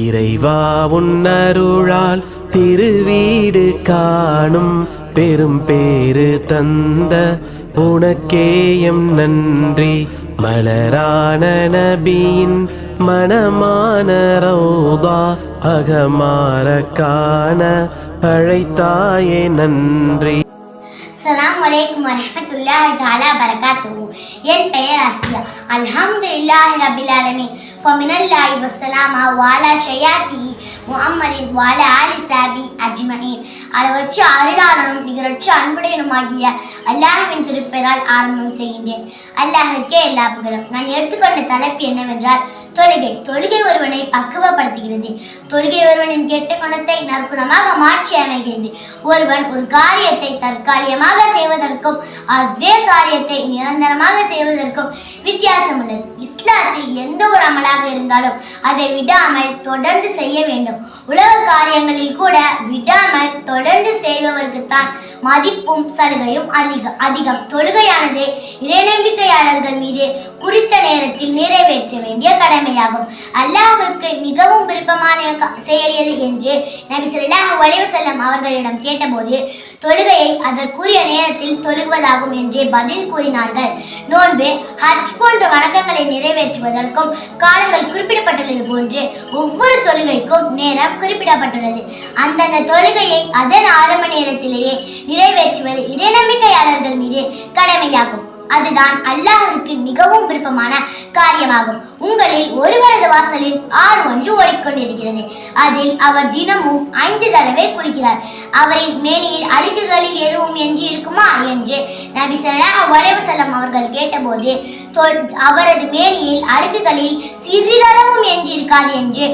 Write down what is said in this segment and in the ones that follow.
இறைவா உன்னருளால் திருவீடு காணும் பெரும் பேரு தந்த உனக்கேயம் நன்றி. மலரான நபியின் மனமான ரௌதா அகமார காண அழைத்தாயே நன்றி. சலாம் வலைக்கும் வரமத்துல்லாஹி தாலா பரகாத்துஹு என் பெயர் ஆசியா அல்ஹம்துலில்லாஹி ரபில் ஆலமீன். ஃபமினல்லாஹி வஸ்ஸலாமா வாலா ஷயாத்தி முஹம்மதின் வாலா ஆலி சாபி அதை அளவற்ற அருளாளனும் நிகரற்ற அன்புடையனுமாகிய அல்லாஹ்வின் திருப்பெயரால் ஆரம்பம் செய்கின்றேன். அல்லாஹிற்கே எல்லா புகழும். நான் எடுத்துக்கொண்ட தலைப்பு என்னவென்றால் தொழுகை. தொழுகை ஒருவனை பக்குவப்படுத்துகிறது. தொழுகை ஒருவனின் கெட்ட குணத்தை நற்குணமாக மாற்றி அமைகிறது. ஒருவன் ஒரு காரியத்தை தற்காலிகமாக செய்வதற்கும் அதே காரியத்தை நிரந்தரமாக செய்வதற்கும் வித்தியாசம் உள்ளது. இஸ்லாத்தில் எந்த ஒரு அமலாக இருந்தாலும் அதை விடாமல் தொடர்ந்து செய்ய வேண்டும். உலக காரியங்களில் கூட விடாமல் தொடர்ந்து செய்பவர்க்குத்தான் மதிப்பும் சலுகையும் அதிக அதிகம். தொழுகையானது இறைநம்பிக்கையாளர்கள் மீது குறித்த நேரத்தில் நிறைவேற்ற வேண்டிய கடமையாகும். அல்லாஹுக்கு மிகவும் விருப்பமான செயல் எது என்று நபி ஸல்லல்லாஹு அலைஹி அவர்களிடம் கேட்டபோது தொழுகையை அதற்குரிய நேரத்தில் தொழுகுவதாகும் என்றே பதில் கூறினார்கள். நோன்பு ஹஜ் போன்ற வணக்கங்களை நிறைவேற்றுவதற்கும் காலங்கள் குறிப்பிடப்பட்டுள்ளது போன்று ஒவ்வொரு தொழுகைக்கும் நேரம் குறிப்பிடப்பட்டுள்ளது. அந்தந்த தொழுகையை அதன் ஆரம்ப நேரத்திலேயே நிறைவேற்றுவது இறைநம்பிக்கையாளர்கள் மீது கடமையாகும். அதுதான் அல்லாஹருக்கு மிகவும் விருப்பமான காரியமாகும். உங்களில் ஒருவரது வாசலில் ஆறு ஒன்று ஓடிக்கொண்டிருக்கிறது. அதில் அவர் தினமும் ஐந்து தடவை குளிக்கிறார். அவரின் மேனியில் அழுக்குகளில் எதுவும் எஞ்சி இருக்குமா என்று நபி ஸல்லல்லாஹு அலைஹி அவர்கள் கேட்டபோது அவரது மேனியில் அழுக்குகளில் சிறிதளவு இருக்காது என்று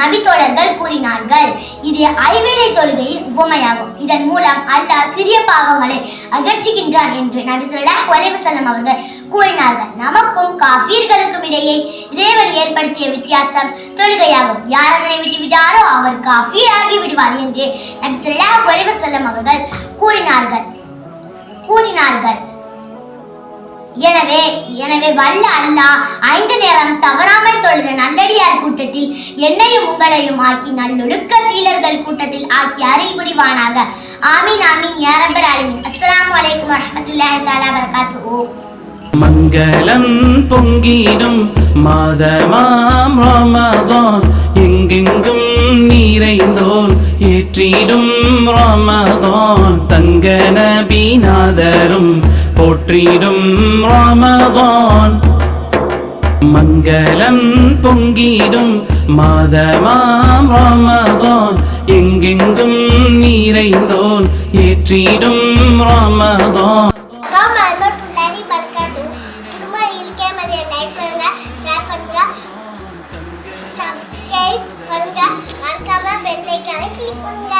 நபி தோழர்கள் கூறினார்கள். இது ஐவேளை தொழுகையின் உவமையாகும். இதன் மூலம் அல்லாஹ் சிறிய பாவங்களை அகற்றுகின்றான் என்று நபி ஸல்லல்லாஹு அலைஹி அவர்கள் கூறினார்கள். நமக்கும் காஃபீர்களுக்கும் இடையே இறைவன் ஏற்படுத்திய வித்தியாசம் தொழுகையாகும். யார் அதனை விட்டு விட்டாரோ அவர் காஃபீர் ஆகி விடுவார் என்று நபி ஸல்லல்லாஹு அலைஹி அவர்கள் கூறினார்கள். கூறினார்கள். எனவே எனவே வல்ல அல்லாஹ் ஐந்து நேரம் தவறாமல் தொழுத நல்லடியார் கூட்டத்தில் என்னையும் உங்களையும் ஆக்கி நல்லொழுக்க சீலர்கள் கூட்டத்தில் ஆக்கி அருள் புரிவானாக. ஆமீன் ஆமீன் யா ரப்பல் அஸ்லாம் அஸ்ஸலாமு வரமத்துல்லாஹி தாலா தஆலா மங்களம் பொங்கிடும் மாதமாம் ரமதான். எங்கெங்கும் நிறைந்தோன் போற்றிடும் ராமதான் தங்க நபிநாதரும் போற்றிடும் ராமதான் மங்களம் பொங்கிடும் மாதமாம் ராமதான் எங்கெங்கும் நிறைந்தோன் ஏற்றிடும் ராம คุณย